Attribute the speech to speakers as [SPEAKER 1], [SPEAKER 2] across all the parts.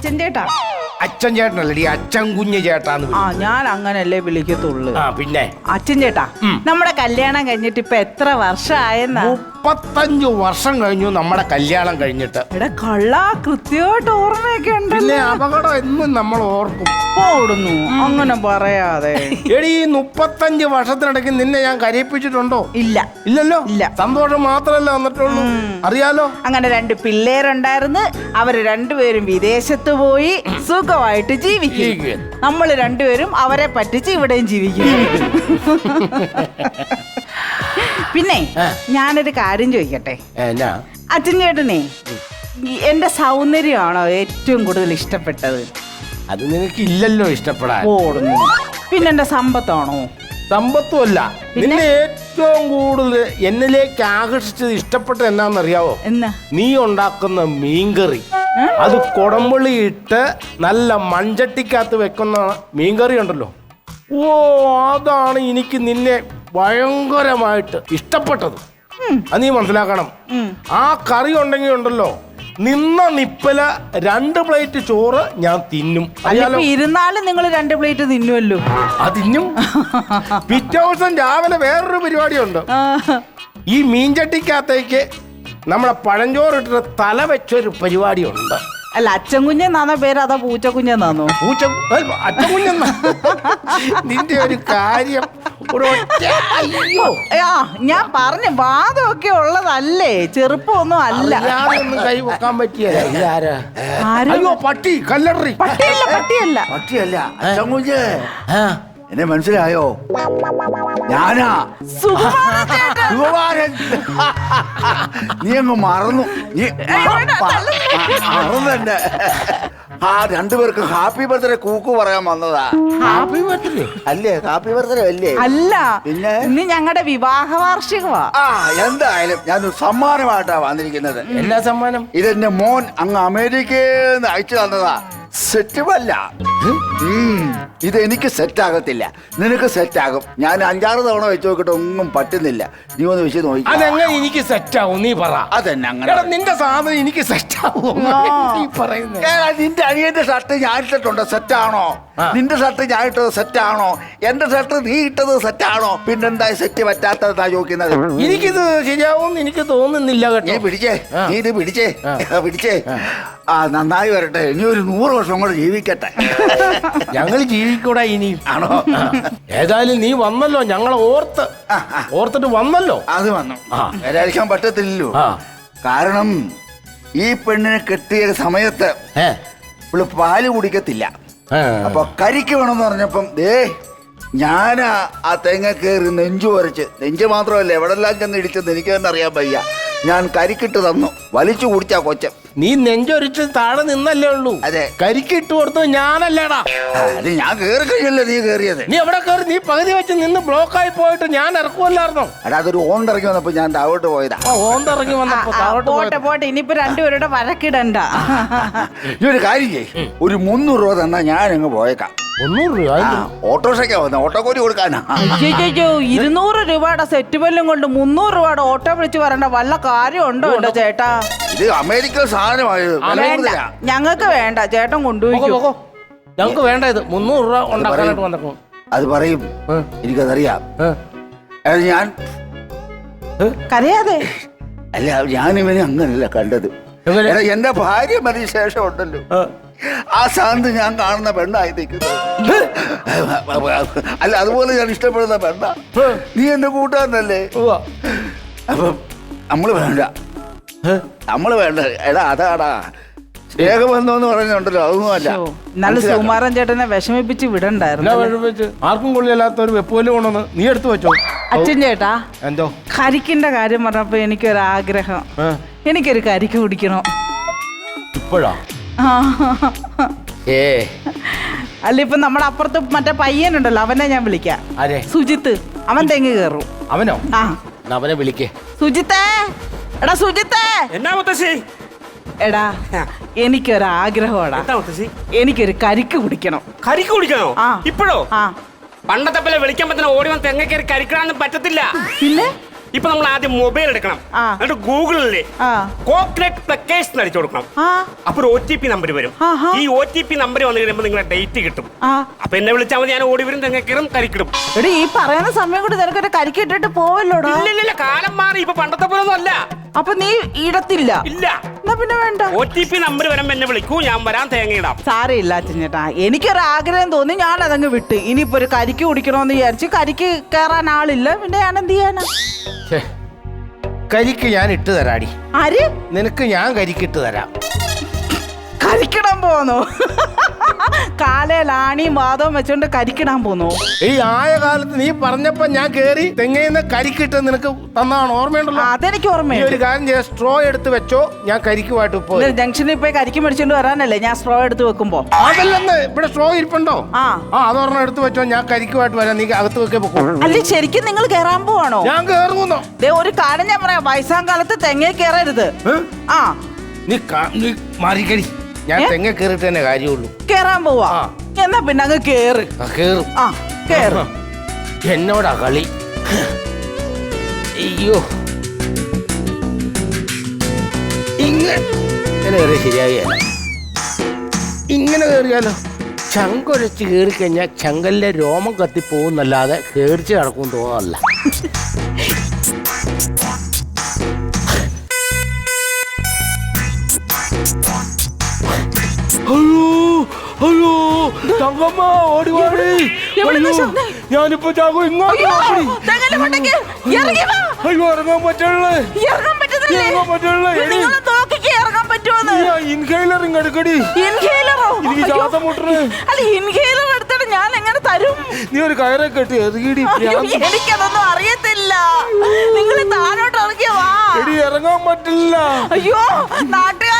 [SPEAKER 1] അച്ഛൻ ചേട്ടാ
[SPEAKER 2] അച്ഛൻ ചേട്ടനല്ലേ അച്ഛൻ കുഞ്ഞ് ചേട്ടാന്ന്
[SPEAKER 1] ആ. ഞാൻ അങ്ങനല്ലേ വിളിക്കത്തുള്ളു.
[SPEAKER 2] ആ പിന്നെ?
[SPEAKER 1] അച്ഛൻ ചേട്ടാ നമ്മുടെ കല്യാണം കഴിഞ്ഞിട്ട് ഇപ്പൊ എത്ര വർഷമായെന്നാ
[SPEAKER 2] മുപ്പത്തഞ്ചു വർഷം കഴിഞ്ഞു നമ്മുടെ കല്യാണം കഴിഞ്ഞിട്ട്.
[SPEAKER 1] എടാ കള്ള കൃത്യമായിട്ട് ഓർമ്മയൊക്കെ
[SPEAKER 2] പിന്നെ അപകടം എന്നും നമ്മൾ ഓർക്കും.
[SPEAKER 1] ഓടുന്നു അങ്ങനെ പറയാതെ.
[SPEAKER 2] എടി ഈ മുപ്പത്തഞ്ച് വർഷത്തിനിടയ്ക്ക് നിന്നെ ഞാൻ കരയിപ്പിച്ചിട്ടുണ്ടോ?
[SPEAKER 1] ഇല്ല.
[SPEAKER 2] ഇല്ലല്ലോ?
[SPEAKER 1] ഇല്ല.
[SPEAKER 2] സന്തോഷം മാത്രല്ല വന്നിട്ടുള്ളൂ. അറിയാലോ?
[SPEAKER 1] അങ്ങനെ രണ്ട് പിള്ളേരുണ്ടായിരുന്നു. അവർ രണ്ടുപേരും വിദേശത്ത് പോയി സുഖമായിട്ട് ജീവിക്കും
[SPEAKER 2] ജീവിക്കും.
[SPEAKER 1] നമ്മൾ രണ്ടുപേരും അവരെ പറ്റിച്ച് ഇവിടെയും ജീവിക്കും പിന്നെ
[SPEAKER 2] ആ.
[SPEAKER 1] ഞാനൊരു കാര്യം ചോദിക്കട്ടെ?
[SPEAKER 2] എന്നാ?
[SPEAKER 1] അച്ഛൻ ചേട്ടനെ എന്റെ സൗന്ദര്യമാണോ ഏറ്റവും കൂടുതൽ ഇഷ്ടപ്പെട്ടത്?
[SPEAKER 2] അത് നിനക്ക് ഇല്ലല്ലോ ഇഷ്ടപ്പെടാൻ.
[SPEAKER 1] ഓടുന്നു. പിന്നെ എന്റെ സമ്പത്താണോ?
[SPEAKER 2] സമ്പത്തുമല്ല. നിന്നെ ഏറ്റവും കൂടുതൽ എന്നിലേക്ക് ആകർഷിച്ചത് ഇഷ്ടപ്പെട്ടത് എന്നാന്നറിയാവോ?
[SPEAKER 1] എന്നാ?
[SPEAKER 2] നീ ഉണ്ടാക്കുന്ന മീൻകറി. അത് കുടംപുളി ഇട്ട് നല്ല മൺചട്ടിക്കകത്ത് വെക്കുന്ന മീൻകറി ഉണ്ടല്ലോ. ഓ അതാണ് എനിക്ക് നിന്നെ ഭയങ്കരമായിട്ട് ഇഷ്ടപ്പെട്ടത്. അത് നീ മനസ്സിലാക്കണം. ആ കറി ഉണ്ടെങ്കിൽ ഉണ്ടല്ലോ നിന്ന നിപ്പല രണ്ട് പ്ലേറ്റ് ചോറ് ഞാൻ തിന്നും.
[SPEAKER 1] ഇരുന്നാലും നിങ്ങൾ രണ്ട് പ്ലേറ്റ് തിന്നുമല്ലോ
[SPEAKER 2] അത് തിന്നും. പിറ്റേ ദിവസം രാവിലെ വേറൊരു പരിപാടിയുണ്ട്.
[SPEAKER 1] ആ,
[SPEAKER 2] ഈ മീൻചട്ടിക്കകത്തേക്ക് നമ്മളെ പഴഞ്ചോറിട്ടിട്ട് തല വെച്ചൊരു പരിപാടിയുണ്ട്.
[SPEAKER 1] അല്ല അച്ഛൻ കുഞ്ഞെന്നാണോ പേര് അതോ പൂച്ച കുഞ്ഞെന്നാണോ
[SPEAKER 2] പൂച്ച അറ്റകുഞ്ഞെന്ന നിന്റെ ഒരു കാര്യം ഒരു ഒറ്റ അയ്യോ.
[SPEAKER 1] ആ ഞാൻ പറഞ്ഞു വാദമൊക്കെ ഉള്ളതല്ലേ? ചെറുപ്പമൊന്നും അല്ല.
[SPEAKER 2] ഒന്നും കൈ വെക്കാൻ പറ്റിയല്ല ഇതാരാ
[SPEAKER 1] ആരും?
[SPEAKER 2] അയ്യോ പട്ടി കല്ലറി.
[SPEAKER 1] പട്ടിയല്ല പട്ടിയല്ല.
[SPEAKER 3] പറ്റിയല്ല അച്ഛൻകുഞ്ഞ് എന്നെ മനസ്സിലായോ? ഞാനാ.
[SPEAKER 1] സുകുമാരൻ
[SPEAKER 3] നീ അങ്ങ് മറന്നു. നീ മറന്നെ ആ രണ്ടുപേർക്കും ഹാപ്പി ബർത്ത്ഡേ കൂക്കു പറയാൻ വന്നതാ.
[SPEAKER 2] ഹാപ്പി ബർത്ത്ഡേ
[SPEAKER 3] അല്ലേ? ഹാപ്പി ബർത്ത്ഡേ അല്ലേ?
[SPEAKER 1] അല്ല.
[SPEAKER 3] പിന്നെ?
[SPEAKER 1] ഇന്ന് ഞങ്ങളുടെ വിവാഹ വാർഷികമാ
[SPEAKER 3] ആ എന്തായാലും ഞാൻ സമ്മാനമായിട്ടാ വന്നിരിക്കുന്നത്.
[SPEAKER 2] എല്ലാ സമ്മാനം?
[SPEAKER 3] ഇതെന്റെ മോൻ അങ്ങ് അമേരിക്കയിൽ നിന്ന് അയച്ചു തന്നതാ. സെറ്റുമല്ല ഇത് എനിക്ക് സെറ്റ് ആകത്തില്ല. നിനക്ക് സെറ്റ് ആകും. ഞാൻ അഞ്ചാറ് തവണ വെച്ച് നോക്കിട്ട് ഒന്നും പറ്റുന്നില്ല. നീ ഒന്ന് വെച്ച് നോക്കി
[SPEAKER 2] അതെങ്ങനെ എനിക്ക് സെറ്റ് ആവും? നീ പറ.
[SPEAKER 3] അതെന്നെ അങ്ങനെ
[SPEAKER 2] നിന്റെ സാധനം എനിക്ക് സെറ്റാവും നീ പറയുന്നേ.
[SPEAKER 3] ഏ, നിന്റെ അനിയന്റെ ഷർട്ട് ഞാൻ ഇട്ടിട്ടുണ്ട്. സെറ്റ്
[SPEAKER 2] ആണോ?
[SPEAKER 3] നിന്റെ ഷർട്ട് ഞാൻ ഇട്ടത് സെറ്റ് ആണോ? എന്റെ ഷർട്ട് നീ ഇട്ടത് സെറ്റ് ആണോ? പിന്നെന്താ സെറ്റ് പറ്റാത്തതാ ചോദിക്കുന്നത്?
[SPEAKER 2] എനിക്കിത് ശരിയാവും എനിക്ക് തോന്നുന്നില്ല കേട്ടോ.
[SPEAKER 3] നീ
[SPEAKER 2] പിടിച്ചേ.
[SPEAKER 3] നീ ഇത് പിടിച്ചേ. പിടിച്ചേ. ആ നന്നായി വരട്ടെ. ഇനി ഒരു നൂറ് വർഷം കൂടെ ജീവിക്കട്ടെ.
[SPEAKER 2] ഞങ്ങൾ ജീവിക്കൂടാ ഇനി.
[SPEAKER 3] ആണോ?
[SPEAKER 2] ഏതായാലും നീ വന്നല്ലോ ഞങ്ങളെ ഓർത്ത്. ഓർത്തിട്ട് വന്നല്ലോ.
[SPEAKER 3] അത് വന്നു. വരാതിരിക്കാൻ പറ്റത്തില്ലല്ലോ. കാരണം ഈ പെണ്ണിനെ കെട്ടിയ സമയത്ത് ഇവൾ പാൽ കുടിക്കത്തില്ല. അപ്പൊ കരിക്ക് വേണമെന്ന് പറഞ്ഞപ്പം ദേ ഞാനാ ആ തേങ്ങ കയറി നെഞ്ചു വരച്ച് നെഞ്ച് മാത്രമല്ല എവിടെല്ലാം ചെന്ന് ഇടിച്ചെന്ന് എനിക്ക് തന്നെ അറിയാൻ വയ്യ. ഞാൻ കരിക്കിട്ട് തന്നു. വലിച്ചു കുടിച്ചാ കൊച്ചൻ.
[SPEAKER 2] നീ നെഞ്ചൊരിച്ച് താഴെ നിന്നല്ലേ ഉള്ളൂ.
[SPEAKER 3] അതെ.
[SPEAKER 2] കരിക്കിട്ട് കൊടുത്തു ഞാനല്ലേടാ.
[SPEAKER 3] അത് ഞാൻ കേറി കഴിഞ്ഞല്ലേ നീ കേറിയത്.
[SPEAKER 2] നീ എവിടെ കേറി? നീ പകുതി വെച്ച് നിന്ന് ബ്ലോക്ക് ആയി പോയിട്ട് ഞാൻ ഇറക്കുമല്ലായിരുന്നോ
[SPEAKER 3] അല്ല അതൊരു ഓണ്ടിറങ്ങി വന്നപ്പോ ഞാൻ താഴോട്ട് പോയതാ.
[SPEAKER 2] ആ ഓന്തിറങ്ങി
[SPEAKER 1] ആ,
[SPEAKER 2] വന്നപ്പോ
[SPEAKER 1] ആ,
[SPEAKER 2] താഴോട്ട്
[SPEAKER 1] പോട്ടെ
[SPEAKER 2] പോയത്.
[SPEAKER 1] പോട്ടെ ഇനിയിപ്പോ രണ്ടുപേരുടെ വഴക്കിടണ്ട.
[SPEAKER 3] ഈ ഒരു കാര്യം ചെയ്യ്. ഒരു മുന്നൂറ് രൂപ തന്നാ ഞാൻ അങ്ങ് പോയേക്കാം.
[SPEAKER 2] മുന്നൂറ് രൂപ
[SPEAKER 3] ആ,
[SPEAKER 2] അതിന്
[SPEAKER 3] ഓട്ടോറിക്ഷയ്ക്കാ വന്നത് ഓട്ടോക്കൂലി കൊടുക്കാനാ.
[SPEAKER 1] അയ്യോ ഇരുന്നൂറ് രൂപയുടെ സെറ്റ് ബെല്ലും കൊണ്ട് മുന്നൂറ് രൂപയുടെ ഓട്ടോ വിളിച്ച് വരേണ്ട വല്ല കാര്യം ഉണ്ടോ? ചേട്ടാ?
[SPEAKER 3] ഇത് അമേരിക്കൻ സാധനമായത് വില
[SPEAKER 1] വേണ്ട.
[SPEAKER 3] കൂടുതലാ.
[SPEAKER 1] ഞങ്ങൾക്ക് വേണ്ട. ചേട്ടൻ
[SPEAKER 2] കൊണ്ടുപോയി
[SPEAKER 1] കൊണ്ടുപോയിക്കോ
[SPEAKER 2] പോകോ. ഞങ്ങൾക്ക് വേണ്ട ഇത്. മുന്നൂറ് രൂപ ഉണ്ടാക്കാനായിട്ട് വന്നേക്കും
[SPEAKER 3] അത് പറയും.
[SPEAKER 2] ഏ,
[SPEAKER 3] എനിക്കതറിയാം.
[SPEAKER 2] ഏ,
[SPEAKER 3] അത് ഞാൻ
[SPEAKER 1] കരയാതെ.
[SPEAKER 3] അല്ല ഞാൻ ഇവനെ അങ്ങനല്ല കണ്ടത്.
[SPEAKER 2] എങ്ങനെ?
[SPEAKER 3] എടാ, എന്റെ ഭാര്യ മതി ശേഷം ഉണ്ടല്ലോ.
[SPEAKER 2] ഏ.
[SPEAKER 3] ആ സാന്ത് ഞാൻ കാണുന്ന പെണ്ണായി നിൽക്കുന്നത്. അല്ല അതുപോലെ ഞാൻ ഇഷ്ടപ്പെടുന്ന പെണ്ണ. നീ എന്റെ കൂട്ടാന്നല്ലേ
[SPEAKER 2] ഉവ്വ.
[SPEAKER 3] അപ്പം നമ്മൾ വേണ്ട.
[SPEAKER 2] ഏ,
[SPEAKER 3] നമ്മൾ വേണ്ട. എടാ അതാടാ. സ്നേഹബന്ധം എന്ന് പറയുന്നുണ്ടല്ലോ അതൊന്നും അല്ല.
[SPEAKER 1] നല്ല എന്നാലും സുകുമാരൻ ചേട്ടനെ വിഷമിപ്പിച്ച് വിടണ്ടായിരുന്നു
[SPEAKER 2] ആർക്കും കൊള്ളില്ലാത്ത ഒരു കൊണ്ടുവന്ന് നീ എടുത്തു വെച്ചോ.
[SPEAKER 1] അച്ഛൻ ചേട്ടാ
[SPEAKER 2] എന്തോ?
[SPEAKER 1] കരിക്കിന്റെ കാര്യം പറഞ്ഞപ്പോ എനിക്കൊരു
[SPEAKER 2] ആഗ്രഹം.
[SPEAKER 1] എനിക്കൊരു കരിക്ക് കുടിക്കണം?
[SPEAKER 2] ഇപ്പോഴാ. ഏ.
[SPEAKER 1] അല്ല ഇപ്പൊ നമ്മുടെ അപ്പുറത്ത് മറ്റേ പയ്യനുണ്ടല്ലോ അവനെ ഞാൻ വിളിക്കാം. സുജിത്ത്. അവൻ തെങ്ങ് കയറും.
[SPEAKER 2] അവനോ?
[SPEAKER 1] ആ.
[SPEAKER 2] അവനെ വിളിക്കേ.
[SPEAKER 1] സുജിത്തേ! എടാ സുജിത്തേ.
[SPEAKER 4] എന്നാ മുത്തശ്ശി?
[SPEAKER 1] എടാ എനിക്കൊരാഗ്രഹമാടാ
[SPEAKER 4] എന്താ മുത്തശ്ശി?
[SPEAKER 1] എനിക്കൊരു കരിക്ക് കുടിക്കണം.
[SPEAKER 4] കരിക്ക് കുടിക്കണോ?
[SPEAKER 1] ആ.
[SPEAKER 4] ഇപ്പോഴോ?
[SPEAKER 1] ആ.
[SPEAKER 4] പണ്ടത്തെ പോലെ വിളിക്കാൻ പറ്റുന്ന ഓടി വന്ന് തെങ്ങ കയറി കരിക്കണമെന്ന് പറ്റത്തില്ല.
[SPEAKER 1] പിന്നെ?
[SPEAKER 4] ഇപ്പൊ നമ്മൾ ആദ്യം മൊബൈൽ എടുക്കണം.
[SPEAKER 1] ആ.
[SPEAKER 4] എന്നിട്ട് ഗൂഗിളിൽ
[SPEAKER 1] ആ.
[SPEAKER 4] കോക്കനട്ട് പ്ലക്കേഴ്സ് അടിച്ചു കൊടുക്കണം.
[SPEAKER 1] ആ.
[SPEAKER 4] അപ്പൊ ഒരു ഒ ടി പി നമ്പർ വരും.
[SPEAKER 1] ആഹാ.
[SPEAKER 4] ഈ ഒ ടി പി നമ്പർ വന്നു കഴിയുമ്പോൾ നിങ്ങളുടെ ഡേറ്റ് കിട്ടും.
[SPEAKER 1] ആ.
[SPEAKER 4] അപ്പൊ എന്നെ വിളിച്ചാൽ മതി ഞാൻ ഓടി വരും തെങ്ങക്കിറും കരിക്കിടും.
[SPEAKER 1] എടി ഈ പറയുന്ന സമയം കൊണ്ട് നിനക്കൊരു കരിക്കിട്ടിട്ട് പോവല്ലോടാ?
[SPEAKER 4] ഇല്ല ഇല്ല, ഇല്ല കാലം മാറി. ഇപ്പൊ പണ്ടത്തെ പോലെ ഒന്നും അല്ല.
[SPEAKER 1] അപ്പൊ നീ ഇടത്തില്ല.
[SPEAKER 4] ഇല്ല.
[SPEAKER 1] എന്നാ പിന്നെ വേണ്ട.
[SPEAKER 4] ഒ ടി പി നമ്പർ വരുമ്പോ എന്നെ വിളിക്കൂ ഞാൻ വരാൻ തേങ്ങയിടാം
[SPEAKER 1] സാരയില്ല അച്ഛനേട്ടാ എനിക്കൊരു ആഗ്രഹം തോന്നി ഞാൻ അതങ്ങ് വിട്ട്. ഇനിയിപ്പോ ഒരു കരിക്ക് കുടിക്കണമെന്ന് വിചാരിച്ചു കരിക്ക് കയറാൻ ആളില്ല. പിന്നെ ഞാൻ എന്ത് ചെയ്യാനാ?
[SPEAKER 2] ഛെ, കരിക്ക് ഞാൻ ഇട്ട് തരാടി.
[SPEAKER 1] ആര്?
[SPEAKER 2] നിനക്ക് ഞാൻ കരിക്കിട്ട് തരാം.
[SPEAKER 1] കരിക്കണം പോന്നോ കാലയിൽ വാദം വാദവും വെച്ചോണ്ട് കരിക്കിടാൻ പോന്നു.
[SPEAKER 2] ഈ ആയ കാലത്ത് നീ പറഞ്ഞപ്പോ ഞാൻ കേറി തെങ്ങയിന്ന് കരിക്കിട്ട് നിനക്ക് തന്നാണ്? ഓർമ്മയുണ്ടല്ലോ?
[SPEAKER 1] അതെനിക്ക് ഓർമ്മയുണ്ട്.
[SPEAKER 2] ഒരു കാര്യം ചെയ്യാം സ്ട്രോ എടുത്ത് വെച്ചോ ഞാൻ കരിക്കുമായിട്ട് പോയി.
[SPEAKER 1] ജംഗ്ഷനിൽ പോയി കരിക്ക് മേടിച്ചോണ്ട് വരാനല്ലേ? ഞാൻ സ്ട്രോ എടുത്ത് വെക്കുമ്പോ.
[SPEAKER 2] അതല്ലെന്ന് ഇവിടെ സ്ട്രോ ഇരിപ്പുണ്ടോ?
[SPEAKER 1] ആ.
[SPEAKER 2] ആ അതൊരെണ്ണം എടുത്ത് വെച്ചോ ഞാൻ കരിക്കുമായിട്ട് വരാം. നീ അകത്ത് വെക്കേ പൊക്കോ.
[SPEAKER 1] അല്ല ശരിക്കും നിങ്ങൾ കേറാൻ പോവാണോ?
[SPEAKER 2] ഞാൻ കേറുന്നു.
[SPEAKER 1] ദേ ഒരു കാര്യം ഞാൻ പറയാം. വയസ്സാം കാലത്ത് തെങ്ങേ കേറരുത്. ആ.
[SPEAKER 2] നീ കാ- നീ മാറിക്കടി ഞാൻ? തെങ്ങ കേറിട്ട് തന്നെ കാര്യമുള്ളൂ.
[SPEAKER 1] കേറാൻ പോവാ. എന്നാ പിന്നെ അങ്ങ് കേറ്.
[SPEAKER 2] ആ, കേറും.
[SPEAKER 1] ആ കേറ്.
[SPEAKER 2] എന്നോടാ കളി? അയ്യോ. ഇങ്ങനെ ഇങ്ങനെ കയറി ശരിയാകുകയല്ല ഇങ്ങനെ കയറിയാലോ? ചങ്കൊരച്ച് കയറി കഴിഞ്ഞാൽ ചങ്കലിലെ രോമം കത്തിപ്പോകുന്നല്ലാതെ കേറിച്ച് കിടക്കും തോന്നല്ല അയ്യോ തങ്കമ്മ ഓടി ഓടി? ഞാനിപ്പോ ചാകു ഇങ്ങോട്ട്
[SPEAKER 1] അയ്യോ,
[SPEAKER 2] ഇറങ്ങാൻ പറ്റുള്ളേ
[SPEAKER 1] ഇറങ്ങാൻ
[SPEAKER 2] പറ്റുള്ളേ
[SPEAKER 1] ഇറങ്ങാൻ
[SPEAKER 2] ഇൻഹൈലർ ഇങ്ങെടുക്കടി
[SPEAKER 1] ഇൻഹേലറോ?
[SPEAKER 2] എനിക്ക്
[SPEAKER 1] അയ്യോ.
[SPEAKER 2] ശ്വാസം മുട്ടണ്.
[SPEAKER 1] അല്ല ഇൻഹേലർ എടുത്തിട്ട് ഞാൻ എങ്ങനെ തരും?
[SPEAKER 2] നീ ഒരു കയറെ കെട്ടി എറിയടി
[SPEAKER 1] എനിക്കതൊന്നും അറിയത്തില്ല. നിങ്ങൾ താഴോട്ട് ഇറങ്ങിയ വാ.
[SPEAKER 2] എടി ഇറങ്ങാൻ പറ്റില്ല.
[SPEAKER 1] അയ്യോ നാട്ടുകാരെ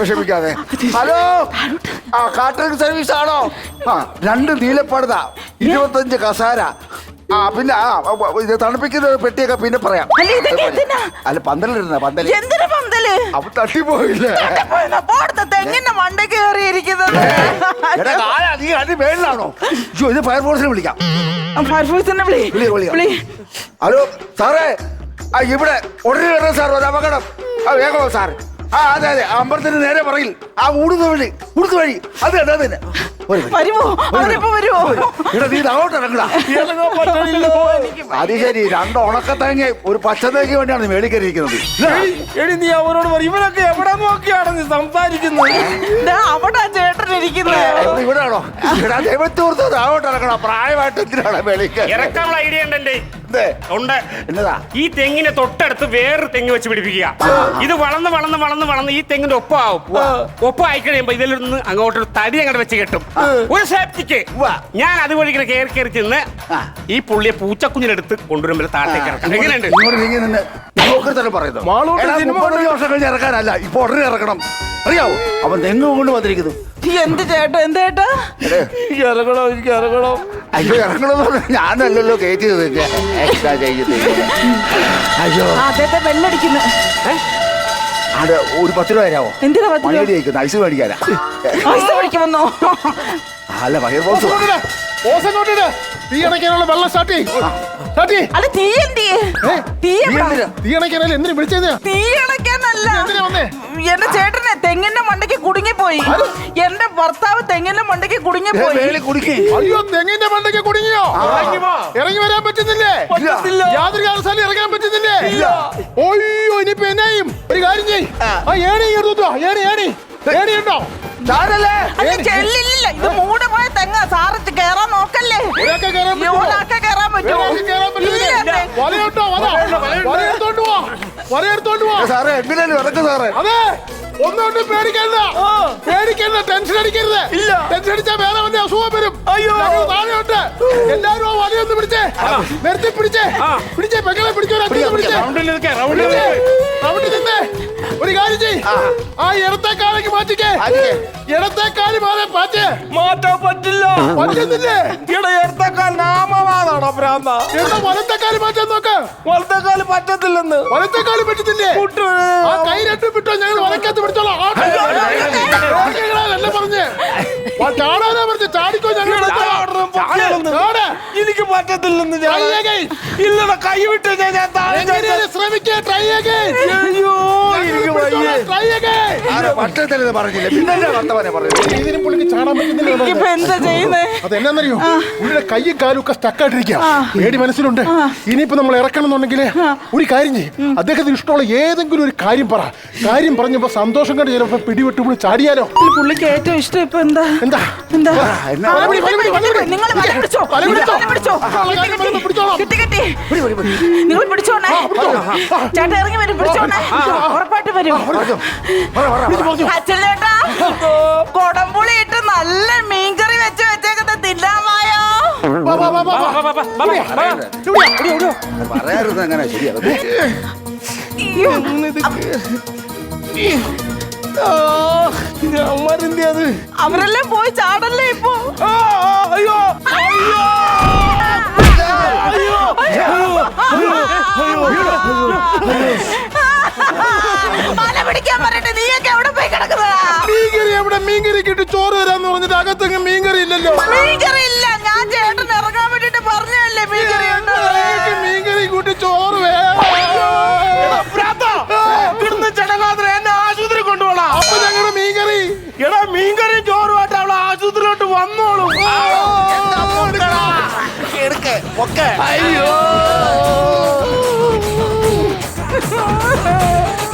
[SPEAKER 3] വിഷമിക്കാതെ. ഹലോ? ആ കാറ്ററിംഗ് സർവീസ് ആണോ? ആ രണ്ട് നീലപ്പടുത. ഇരുപത്തഞ്ച് കസാര. ആ പിന്നെ ആ ഇത് തണുപ്പിക്കുന്ന പെട്ടിയൊക്കെ പിന്നെ പറയാം.
[SPEAKER 1] അല്ല,
[SPEAKER 3] പന്തലിരുന്ന പന്തൽ.
[SPEAKER 1] എന്തിനു പന്തൽ?
[SPEAKER 3] അവ തട്ടിപ്പോയില്ലേ
[SPEAKER 1] തെങ്ങിന്റെ മണ്ട കയറിയിരിക്കുന്നത്
[SPEAKER 3] നീ അത് മേളിലാണോ? ഇത് ഫയർഫോഴ്സിനെ വിളിക്കാം.
[SPEAKER 1] ഫയർഫോഴ്സിനെ വിളി.
[SPEAKER 3] വിളി, ഹലോ സാറേ. ഇവിടെ ഉടനെ സാർ ഒരു അപകടം. വേഗമോ സാർ. ആ അതെ അതെ. അമ്പലത്തിന് നേരെ പറയിൽ. ആ ഊടുന്ന വഴി ഊടുന്ന വഴി. അതെ അതെ അത്.
[SPEAKER 1] വരുമോ? അവരിപ്പോ വരുമോ?
[SPEAKER 3] നീ ഇറങ്ങടാ.
[SPEAKER 2] ഇറങ്ങാൻ
[SPEAKER 3] അത് ശരി രണ്ട് ഉണക്കത്തേങ്ങ ഒരു പച്ചത്തേക്ക് വേണ്ടിയാണ് നീ
[SPEAKER 2] എടി, എടി നീ അവരോട് പറ ഇവരൊക്കെ എവിടെ നോക്കിയാണ് നീ സംസാരിക്കുന്നത്?
[SPEAKER 1] ദാ അവിടെ ചേട്ടൻ ഇരിക്കുന്നത്.
[SPEAKER 3] ഇവിടെ ആണോ ഇവിടെ ദൈവത്തോർത്ത് ഇറങ്ങണം. പ്രായമായിട്ട് എന്തിനാണ്
[SPEAKER 4] ഇറക്കാനുള്ള ഐഡിയ ഉണ്ട് എന്റെ ഉണ്ട്.
[SPEAKER 3] എന്നതാ?
[SPEAKER 4] ഈ തെങ്ങിനെ തൊട്ടടുത്ത് വേറൊരു തെങ്ങ് വെച്ച് പിടിപ്പിക്കുക. ഇത് വളർന്ന് വളർന്ന് വളർന്ന് വളർന്ന് ഈ തെങ്ങിന്റെ ഒപ്പം ആവും. ഒപ്പം ആയി കഴിയുമ്പോ ഇതിൽ നിന്ന് അങ്ങോട്ടൊരു തടി അങ്ങോട്ട് വെച്ച് കെട്ടും. ഒരു സേഫ്റ്റിക്ക് ഞാൻ അതുവഴി ഇങ്ങനെ കയറി കയറി ചെന്ന്. ഈ പുള്ളിയെ പൂച്ചക്കുഞ്ഞിനെടുത്ത് കൊണ്ടുവരുമ്പോൾ താഴത്തേക്ക് ഇറക്കണം. എങ്ങനെയുണ്ട്?
[SPEAKER 3] ഇങ്ങോട്ട് നീങ്ങി നിന്ന് തന്നെ പറയുന്നു.
[SPEAKER 2] മാളൂട്ടി
[SPEAKER 3] എടാ,
[SPEAKER 2] സിനിമ
[SPEAKER 3] മുപ്പത്തഞ്ച് വർഷം കഴിഞ്ഞ് ഇറക്കാനല്ല ഇപ്പൊ ഉടനെ ഇറക്കണം. അറിയാവോ? അവൻ തെങ്ങ് കൊണ്ട് വന്നിരിക്കുന്നു.
[SPEAKER 1] എന്ത് ചേട്ടാ എന്ത് ചേട്ടാ?
[SPEAKER 2] എനിക്ക് ഇറങ്ങണം എനിക്ക് ഇറങ്ങണം.
[SPEAKER 3] അയ്യോ ഇറങ്ങണമെന്ന് ഞാനല്ലല്ലോ കയറ്റി. എന്താ ചെയ്യുന്നത്? അയ്യോ
[SPEAKER 1] ആ, അദ്ദേഹത്തെ ബെല്ലടിക്കുന്നു
[SPEAKER 3] അത് ഒരു പത്ത് രൂപ തരാമോ
[SPEAKER 1] എന്തിനാ പത്ത് രൂപ?
[SPEAKER 3] മണിയടി ഐസ് മേടിക്കാനാ.
[SPEAKER 1] ഐസ് പിടിക്കാൻ
[SPEAKER 3] അല്ല ബോക്സ്
[SPEAKER 2] ഓസങ്ങോട്ടിട്ട് തീ അണയ്ക്കാനുള്ള വെള്ളം സ്റ്റാർട്ട് ചെയ്യ്.
[SPEAKER 1] അല്ല തീ എന്തിയെ തീ?
[SPEAKER 2] തീ അണയ്ക്കാനല്ലേ എന്തിനു വിളിച്ചത്
[SPEAKER 1] തീ അണയ്ക്കാനല്ല? എന്റെ ചേട്ടനെ തെങ്ങിന്റെ മണ്ടയ്ക്ക് കുടുങ്ങിപ്പോയി. എന്റെ ഭർത്താവ് തെങ്ങിന്റെ മണ്ടയ്ക്ക്
[SPEAKER 3] കുടുങ്ങി പോയി
[SPEAKER 2] അയ്യോ തെങ്ങിന്റെ മണ്ടയ്ക്ക് കുടുങ്ങിയോ?
[SPEAKER 3] ഇറങ്ങി വാ.
[SPEAKER 2] ഇറങ്ങി വരാൻ പറ്റുന്നില്ലേ?
[SPEAKER 3] പറ്റത്തില്ല.
[SPEAKER 2] യാതൊരു കാരണവശാലും ഇറങ്ങാൻ പറ്റുന്നില്ലേ? അയ്യോ ഇനിയിപ്പോ എന്നായും? ഒരു കാര്യം ചെയ്യും.
[SPEAKER 3] ആ.
[SPEAKER 2] ആ ഏണി എടുത്തോ ഏണി ഏണി.
[SPEAKER 1] ചെല്ലില്ല. ഇത് മൂട് പോയ തെങ്ങ. സാറ് കേറാൻ നോക്കല്ലേ?
[SPEAKER 2] ഒരാൾക്ക്
[SPEAKER 1] കേറാൻ പറ്റുമോ?
[SPEAKER 3] സാറേ എങ്ങനെയല്ലേ ഇറക്കും സാറേ?
[SPEAKER 2] അതെ. ഒന്നുകൊണ്ട് പേടിക്കണ്ട. പേടിക്കണ്ട. ടെൻഷൻ അടിക്കരുത്. ഇല്ല. ടെൻഷൻ അടിച്ചാൽ വേറെ വല്ല അസുഖം വരും. അയ്യോ. താഴെയുണ്ട്. എല്ലാരും ആ വലയൊന്ന് പിടിച്ചേ. നിർത്തി പിടിച്ചേ. പിടിച്ചേ പെങ്ങളെ പിടിച്ചോ പിടിച്ചേ.
[SPEAKER 4] റൗണ്ടിൽ റൗണ്ടിൽ നിൽക്കാം.
[SPEAKER 2] നിന്നേ.
[SPEAKER 4] ഒരു കാര്യം ചെയ് ആ. ഇടത്തേക്കാലേക്ക് മാറ്റിക്കേ.
[SPEAKER 3] ഇടത്തെ
[SPEAKER 4] കാൽ മാറി പാറ്റേ.
[SPEAKER 2] മാറ്റാൻ പറ്റില്ല.
[SPEAKER 4] പറ്റുന്നില്ലേ
[SPEAKER 2] ഇവിടെ കാൽ നാമവാദാണോ ഭ്രാന്ത.
[SPEAKER 4] ഇവിടെ വലത്തെ കാൽ മാറ്റാൻ നോക്ക്.
[SPEAKER 2] കാൽ പറ്റത്തില്ലെന്ന്.
[SPEAKER 4] വലത്തെ കാൽ
[SPEAKER 2] പറ്റത്തില്ലേ?
[SPEAKER 4] ആ കൈ രണ്ടും വിട്ടോ ഞങ്ങൾ വലക്കത്ത് പിടിച്ചോളാം. പറഞ്ഞ്. ചാടാനാ പറഞ്ഞ് ചാടിക്കോ.
[SPEAKER 2] എനിക്ക് പറ്റത്തില്ലെന്ന്. ഇല്ലട കൈ വിട്ട് ഞാൻ
[SPEAKER 4] ട്രൈ അഗൈൻ
[SPEAKER 2] അയ്യോ
[SPEAKER 3] പറഞ്ഞില്ല? പിന്നെ വർത്തമാനം
[SPEAKER 4] ഇതിനും പുള്ളിക്ക് ചാടാൻ പറ്റുന്നില്ല പുള്ളിയുടെ കൈയും കാലും ഒക്കെ സ്റ്റക്കായിട്ടിരിക്കുക പേടി മനസ്സിലുണ്ട്. ഇനിയിപ്പോ നമ്മൾ ഇറക്കണം എന്നുണ്ടെങ്കിൽ ഒരു കാര്യം ചെയ്യും. അദ്ദേഹത്തിന് ഇഷ്ടമുള്ള ഏതെങ്കിലും ഒരു കാര്യം പറ. കാര്യം പറഞ്ഞപ്പോ സന്തോഷം കണ്ട് ചിലപ്പോ പിടിവിട്ട് പുള്ളി ചാടിയാലോ?
[SPEAKER 1] ഈ പുള്ളിക്ക് ഏറ്റവും ഇഷ്ടം ഇപ്പൊ എന്താ
[SPEAKER 4] എന്താ?
[SPEAKER 1] എന്താ. നിങ്ങൾ വല പിടിച്ചോ.
[SPEAKER 4] വല പിടിച്ചോ.
[SPEAKER 1] പിടിച്ചോ. കിട്ടി കിട്ടി നിങ്ങൾ പിടിച്ചോണേ ചേട്ടാ ഇറങ്ങി വരും പിടിച്ചോണേ ഉറപ്പായിട്ട് വരും. അച്ഛൻ ചേട്ടാ കൊടംപുളി ഇട്ട് നല്ല മീൻകറി വെച്ച് വെച്ചേക്കത്തെ തിന്നാമായോ.
[SPEAKER 3] പറയാറുണ്ട് എങ്ങനെ ശരിയാണ്.
[SPEAKER 2] അമ്മരെന്തി അത്
[SPEAKER 1] അവരെല്ലാം പോയി ചാടല്ലേ ഇപ്പൊ?
[SPEAKER 2] അയ്യോ അയ്യോ.
[SPEAKER 1] മല പിടിക്കാൻ പറഞ്ഞിട്ട് നീയൊക്കെ എവിടെ പോയി കിടക്കുന്നതാ?
[SPEAKER 4] മീൻകറി എവിടെ? മീൻകറി കിട്ടി ചോറ് തരാന്ന് പറഞ്ഞിട്ട് അകത്തെങ്ങ് മീൻകറി ഇല്ലല്ലോ.
[SPEAKER 1] മീൻകറി ഇല്ല
[SPEAKER 3] ഒക്കെ.
[SPEAKER 2] അയ്യോ.